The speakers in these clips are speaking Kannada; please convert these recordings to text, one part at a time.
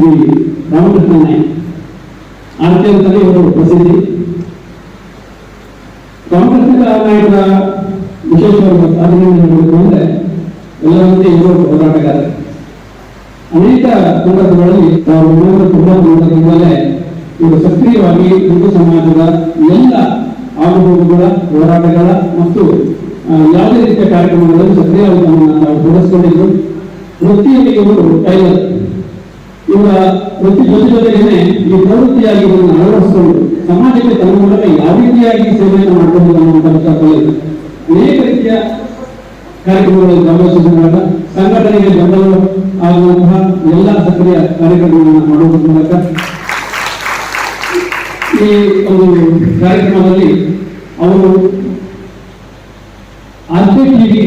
ಶ್ರೀ ರಾಮಕೃಷ್ಣ ನಾಯಕ್ ಆರ್ತಿ ಅಂತಲೇ ಇವರು ಪ್ರಸಿದ್ಧಿ. ರಾಮಕೃಷ್ಣ ನಾಯಕರ ವಿಶೇಷವಾದ ಸಾಧನೆ ಹೇಳಬೇಕು ಅಂದ್ರೆ ಎಲ್ಲರಂತೆ ಇವರು ಹೋರಾಟಗಾರ ಅನೇಕ ಸಂದರ್ಭಗಳಲ್ಲಿ ತಾವು ಒಂಬೈನೂರ ತೊಂಬತ್ತೊಂಬತ್ತರಿಂದಲೇ ಇವರು ಸಕ್ರಿಯವಾಗಿ ಹಿಂದೂ ಸಮಾಜದ ಎಲ್ಲ ಆಗುಹೋಗುಗಳ ಹೋರಾಟಗಳ ಮತ್ತು ಯಾವುದೇ ರೀತಿಯ ಕಾರ್ಯಕ್ರಮಗಳಲ್ಲಿ ಸಕ್ರಿಯವಾಗಿ ತಮ್ಮನ್ನು ತಾವು ತೊಡಗಿಸಿಕೊಂಡಿದ್ದು ವೃತ್ತಿಯಲ್ಲಿ ಇವರು ಟೈಲರ್. ಇವರ ಪ್ರತಿ ಜೊತೆ ಜೊತೆಗೇನೆ ಈ ಪ್ರವೃತ್ತಿಯಾಗಿ ಇದನ್ನು ಅಳವಡಿಸಿಕೊಂಡು ಸಮಾಜಕ್ಕೆ ತನ್ನ ಮೂಲಕ ಯಾವ ರೀತಿಯಾಗಿ ಸೇವೆಯನ್ನು ಮಾಡಬಹುದು ಅನ್ನುವಂಥ ವಿಚಾರದಲ್ಲಿ ಅನೇಕ ರೀತಿಯ ಕಾರ್ಯಕ್ರಮಗಳಲ್ಲಿ ಮೂಲಕ ಸಂಘಟನೆಗೆ ಬೆಂಬಲ ಆಗುವಂತಹ ಎಲ್ಲ ಸಕ್ರಿಯ ಕಾರ್ಯಕ್ರಮಗಳನ್ನು ಮಾಡುವುದರ ಮೂಲಕ ಈ ಒಂದು ಕಾರ್ಯಕ್ರಮದಲ್ಲಿ ಅವರು ಆರ್ಥಿಕ ಟಿವಿ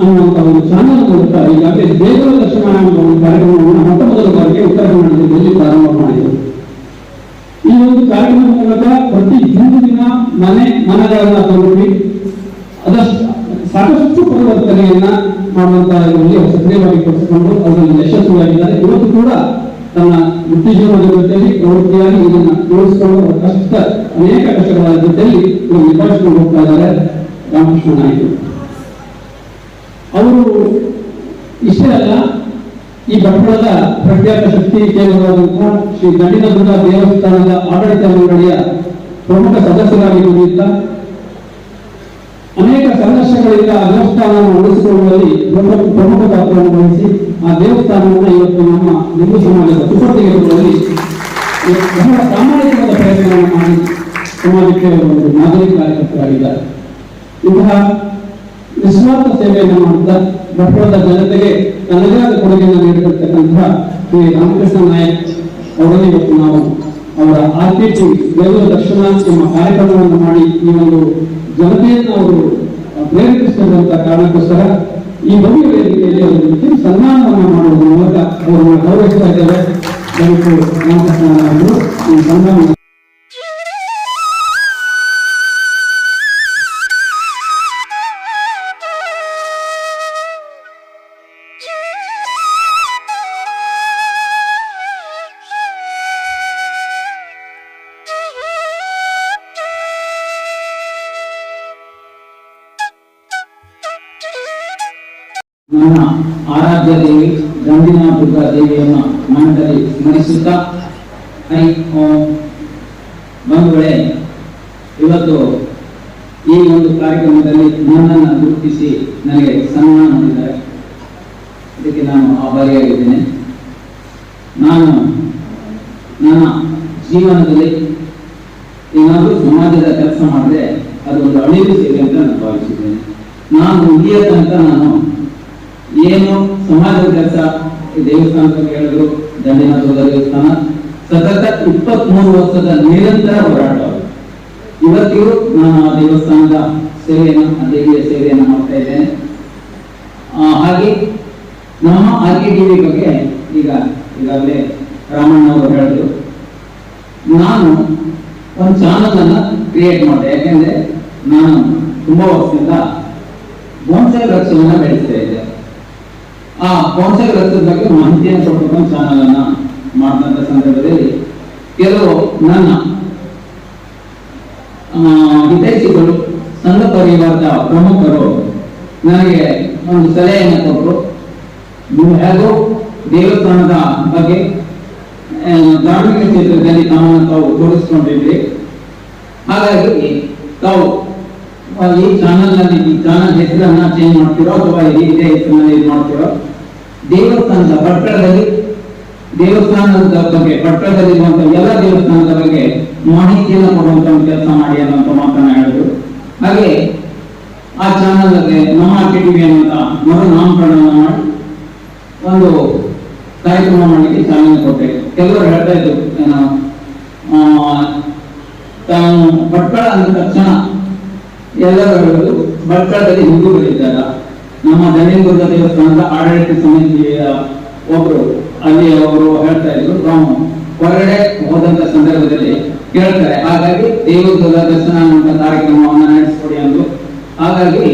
ಅನ್ನುವಂಥ ಒಂದು ಚಾನಲ್ ಮೂಲಕ ಈಗಾಗಲೇ ದೇವರ ದರ್ಶನ ಮನೆ, ಮನೆಗಳನ್ನ ತಲುಪಿ ಅದಷ್ಟು ಸಾಕಷ್ಟು ಪರಿವರ್ತನೆಯನ್ನ ಮಾಡುವಂತಹ ಸಕ್ರಿಯವಾಗಿ ತೊಡಗಿಸಿಕೊಂಡು ಅದರಲ್ಲಿ ಯಶಸ್ವಿಯಾಗಿದ್ದಾರೆ. ಇವತ್ತು ಕೂಡ ತನ್ನ ವೃತ್ತಿ ಜೀವನದ ಜೊತೆಯಲ್ಲಿ ಪ್ರವೃತ್ತಿಯಾಗಿ ಇದನ್ನ ತೋರಿಸಿಕೊಂಡು ಕಷ್ಟ ಅನೇಕ ಕಷ್ಟಗಳ ಜೊತೆಯಲ್ಲಿ ಇವರು ನಿಭಾಯಿಸಿಕೊಂಡು ಹೋಗ್ತಾ ಇದ್ದಾರೆ ರಾಮಕೃಷ್ಣ ನಾಯ್ಕರು ಅವರು ಇಷ್ಟೇ ಅಲ್ಲ, ಈ ಬಟ್ಟಳದ ಪ್ರಖ್ಯಾತ ಶಕ್ತಿ ಕೇಂದ್ರವಾದಂತಹ ಶ್ರೀ ಗಂಡಿನ ದೇವಸ್ಥಾನದ ಆಡಳಿತ ಮಂಡಳಿಯ ಪ್ರಮುಖ ಸದಸ್ಯರಾಗಿ ದುಡಿಯುತ್ತಾ ಅನೇಕ ಸಂಘರ್ಷಗಳಿಂದ ಆ ದೇವಸ್ಥಾನವನ್ನು ಉಳಿಸಿಕೊಳ್ಳುವಲ್ಲಿ ಪ್ರಮುಖ ಪ್ರಮುಖ ಪಾತ್ರವನ್ನು ವಹಿಸಿ ಆ ದೇವಸ್ಥಾನವನ್ನು ಇವತ್ತು ನಮ್ಮ ಹಿಂದೂ ಸಮಾಜದ ಸುಪರ್ದಿಗೆ ತರುವಲ್ಲಿ ಬಹಳ ಪ್ರಾಮಾಣಿಕವಾದ ಪ್ರಯತ್ನವನ್ನು ಮಾಡಿ ಸಮಾಜಕ್ಕೆ ಒಂದು ಮಾದರಿ ಕಾರ್ಯಕರ್ತರಾಗಿದ್ದಾರೆ. ಇಂತಹ ನಿಸ್ವಾರ್ಥ ಸೇವೆಯನ್ನು ಮಾಡುತ್ತಾ ಭಟ್ಕಳದ ಜನತೆಗೆ ತನ್ನದೇ ಆದ ಕೊಡುಗೆಯನ್ನು ನೀಡಿರತಕ್ಕಂತಹ ಶ್ರೀ ರಾಮಕೃಷ್ಣ ನಾಯಕ್ ಅವರನ್ನು ಇವತ್ತು ನಾವು ಅವರ ಆರ್ಪಿಟಿ ದೇವರ ದರ್ಶನ ಎಂಬ ಕಾರ್ಯಕ್ರಮವನ್ನು ಮಾಡಿ ಈ ಒಂದು ಜನತೆಯನ್ನು ಅವರು ಪ್ರೇರೇಪಿಸಿದಂತ ಕಾರಣಕ್ಕೋಸ್ಕರ ಈ ಭವ್ಯ ವೇದಿಕೆಯಲ್ಲಿ ಅವರಿಗೆ ಸನ್ಮಾನವನ್ನು ಮಾಡುವ ಮೂಲಕ ಅವರನ್ನು ಗೌರವಿಸ್ತಾ ಇದ್ದೇವೆ ದಯವಿಟ್ಟು ರಾಮಕೃಷ್ಣ ನನ್ನ ಆರಾಧ್ಯ ದೇವಿ ಗಂಡಿನ ದುರ್ಗಾ ದೇವಿಯನ್ನು ಮನದಲ್ಲಿ ಸ್ಮರಿಸುತ್ತಾ ಹರಿ ಓಂ. ಬಂಧುಗಳೇ, ಇವತ್ತು ಈ ಒಂದು ಕಾರ್ಯಕ್ರಮದಲ್ಲಿ ನನ್ನನ್ನು ಗುರುತಿಸಿ ನನಗೆ ಸನ್ಮಾನ ಮಾಡಿದ್ದಾರೆ. ಇದಕ್ಕೆ ನಾನು ಆಭಾರಿಯಾಗಿದ್ದೇನೆ. ನಾನು ನನ್ನ ಜೀವನದಲ್ಲಿ ಏನಾದರೂ ಸಮಾಜದ ಕೆಲಸ ಮಾಡಿದ್ರೆ ಅದು ಒಂದು ಅಳಿವು ಸೇವೆ ಅಂತ ನಾನು ಭಾವಿಸಿದ್ದೇನೆ. ನಾನು ಇಲ್ಲಿಯ ತನಕ ನಾನು ಏನು ಸಮಾಜದ ಕೆಲಸ ದೇವಸ್ಥಾನ ಹೇಳಿದ್ರು ದಂಡಿನ ದೇವಸ್ಥಾನ. ಸತತ ಇಪ್ಪತ್ತ್ ಮೂರು ವರ್ಷದ ನಿರಂತರ ಹೋರಾಟ. ಇವತ್ತಿಗೂ ನಾನು ಆ ದೇವಸ್ಥಾನದ ಸೇವೆಯನ್ನು ಆ ದೇವಿಯ ಸೇವೆಯನ್ನು ಮಾಡ್ತಾ ಇದ್ದೇನೆ. ಹಾಗೆ ನಮ್ಮ ಆರ್ ಕೆ ಟಿವಿ ಬಗ್ಗೆ ಈಗ ಈಗಾಗಲೇ ರಾಮಣ್ಣ ಅವರು ಹೇಳಿದ್ರು. ನಾನು ಒಂದು ಚಾನಲ್ ಅನ್ನ ಕ್ರಿಯೇಟ್ ಮಾಡಿದೆ. ಯಾಕೆಂದ್ರೆ ನಾನು ತುಂಬಾ ವರ್ಷದಿಂದ ಬೋನ್ಸೆ ವೃಕ್ಷವನ್ನ ಬೆಳೆಸ್ತಾ ಇದ್ದೆ. ಆ ಪೋಷಕ ರಕ್ತದ ಬಗ್ಗೆ ಮಾಹಿತಿಯನ್ನು ಕೊಡ್ತಕ್ಕಂಥ ಚಾನಲ್ ಅನ್ನ ಸಂದರ್ಭದಲ್ಲಿ ಕೆಲವು ನನ್ನ ಹಿತೈಷಿಗಳು ಸಂಘ ಪರಿವಾರದ ಪ್ರಮುಖರು ನನಗೆ ಒಂದು ಸಲಹೆಯನ್ನು ಕೊಟ್ಟರು ನೀವು ಹೇಗೋ ದೇವಸ್ಥಾನದ ಬಗ್ಗೆ ಧಾರ್ಮಿಕ ಕ್ಷೇತ್ರದಲ್ಲಿ ತಮ್ಮನ್ನು ತಾವು ತೊಡಗಿಸ್ಕೊಂಡಿದ್ರಿ ಹಾಗಾಗಿ ತಾವು ಈ ಚಾನಲ್ನಲ್ಲಿ ಈ ಚಾನಲ್ ಹೆಸರನ್ನ ಚೇಂಜ್ ಮಾಡ್ತಿರೋ ಅಥವಾ ಈ ಹೆಸರಿನಲ್ಲಿ ಇದು ಮಾಡ್ತಿರೋ, ದೇವಸ್ಥಾನದ ಪಟ್ಟಣದಲ್ಲಿ, ದೇವಸ್ಥಾನದ ಬಗ್ಗೆ ಪಟ್ಟಣದಲ್ಲಿರುವಂತಹ ಎಲ್ಲ ದೇವಸ್ಥಾನದ ಬಗ್ಗೆ ಮಾಹಿತಿಯನ್ನು ಕೊಡುವಂತ ಕೆಲಸ ಮಾಡಿ ಅನ್ನೋ ಮಾತನ್ನ ಹೇಳಿದ್ರು. ಹಾಗೆ ಆ ಚಾನಲ್ ನಮ್ಮ ಟಿವಿ ಅನ್ನುವಂತ ಮರು ಮಾಡಿ ಒಂದು ಕಾರ್ಯಕ್ರಮ ಮಾಡಲಿಕ್ಕೆ ಚಾಲನೆ ಕೊಟ್ಟೆ. ಕೆಲವರು ಹೇಳ್ತಾ ಇದ್ರು ತಾನು ತಾವು ಅಂದ ತಕ್ಷಣ ಎಲ್ಲರೂ ಭಟ್ಕಳದಲ್ಲಿ ಹಿಂದೂಗಳಿದ್ದಾರ ನಮ್ಮ ದಂಡಿನದುರ್ಗ ದೇವಸ್ಥಾನದ ಆಡಳಿತ ಸಮಿತಿಯ ಒಬ್ರು, ಅಲ್ಲಿ ಅವರು ಹೇಳ್ತಾ ಇದ್ರು ತಾವು ಹೊರಗಡೆ ಹೋದಂತ ಸಂದರ್ಭದಲ್ಲಿ ಕೇಳ್ತಾರೆ, ಹಾಗಾಗಿ ದೇವದುರ್ಗ ದರ್ಶನ ಅನ್ನುವಂಥ ಕಾರ್ಯಕ್ರಮವನ್ನು ನಡೆಸಿಕೊಡಿ ಅಂದ್ರು. ಹಾಗಾಗಿ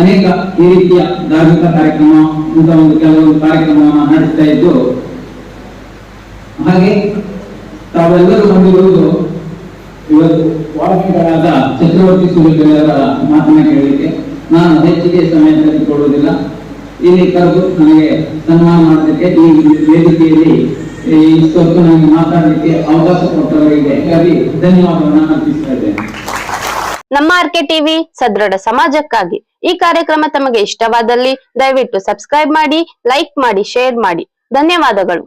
ಅನೇಕ ಈ ರೀತಿಯ ಧಾರ್ಮಿಕ ಕಾರ್ಯಕ್ರಮ, ಇಂಥ ಒಂದು ಕೆಲವೊಂದು ಕಾರ್ಯಕ್ರಮವನ್ನು ನಡೆಸ್ತಾ ಇದ್ದು ಹಾಗೆ ತಾವೆಲ್ಲರೂ ಬಂದಿರುವುದು ಇವತ್ತು ವಾಗ್ಮಿಗಳಾದ ಚಕ್ರವರ್ತಿ ಸುರೇಂದ್ರ ಮಾತನ್ನ ಕೇಳಲಿಕ್ಕೆ ನಾನು ಹೆಚ್ಚಿಗೆ ಸಮಯ ತೆಗೆದುಕೊಳ್ಳುವುದಿಲ್ಲ. ಇಲ್ಲಿ ಕರೆದು ನನಗೆ ಸನ್ಮಾನ ಮಾಡೋದಕ್ಕೆ ಈ ವೇದಿಕೆಯಲ್ಲಿ ಇಷ್ಟೊತ್ತು ನನಗೆ ಮಾತಾಡಲಿಕ್ಕೆ ಅವಕಾಶ ಕೊಟ್ಟವರಿಗೆ ಹಾಗಾಗಿ ಧನ್ಯವಾದವನ್ನು ಅರ್ಪಿಸ್ತಾ ಇದ್ದೇನೆ. ನಮ್ಮ ಆರ್ಕೆ ಟಿವಿ ಸದೃಢ ಸಮಾಜಕ್ಕಾಗಿ ಈ ಕಾರ್ಯಕ್ರಮ ತಮಗೆ ಇಷ್ಟವಾದಲ್ಲಿ ದಯವಿಟ್ಟು ಸಬ್ಸ್ಕ್ರೈಬ್ ಮಾಡಿ, ಲೈಕ್ ಮಾಡಿ, ಶೇರ್ ಮಾಡಿ. ಧನ್ಯವಾದಗಳು.